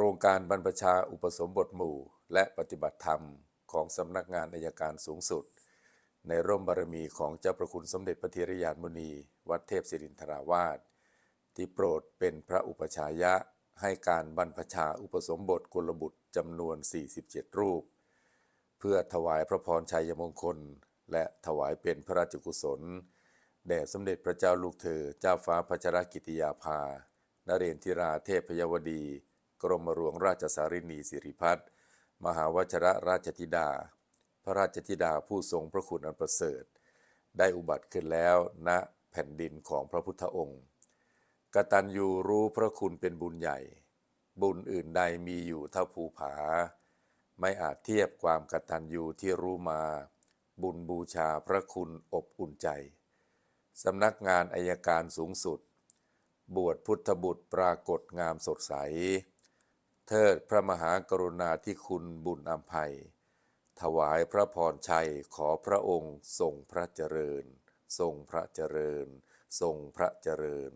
ครงการบรรพชาอุปสมบทหมู่ และปฏิบัติธรรมของสำนักงานอายการสูงสุด ในร่มบารมีของเจ้าประคุณสมเด็จพระเทระยานมุนี วัดเทพศิรินทราวาสที่โปรดเป็นพระอุปชายะให้การบรรพชาอุปสมบทกุลบุตรจำนวน 47 รูป เพื่อถวายพระพรชัยมงคล และถวายเป็นพระราชกุศล แด่สมเด็จพระเจ้าลูกเธอเจ้าฟ้าพัชรกิติยาภา นเรนทิราเทพยวดี กรมหลวงราชสารินีสิริพัฒน์มหาวชรราชธิดา พระราชธิดาผู้ทรงพระคุณอันประเสริฐ ได้อุบัติขึ้นแล้วณแผ่นดินของพระพุทธองค์กตัญญูรู้พระคุณเป็นบุญใหญ่ บุญอื่นใดมีอยู่เท่าภูผา ไม่อาจเทียบความกตัญญูที่รู้มา บุญบูชาพระคุณอบอุ่นใจ สำนักงานอายการสูงสุด บวชพุทธบุตรปรากฏงามสดใส เทิดพระมหากรุณาธิคุณบุญอัมภัย ถวายพระพรชัยขอพระองค์ทรงพระเจริญ ทรงพระเจริญ ทรงพระเจริญ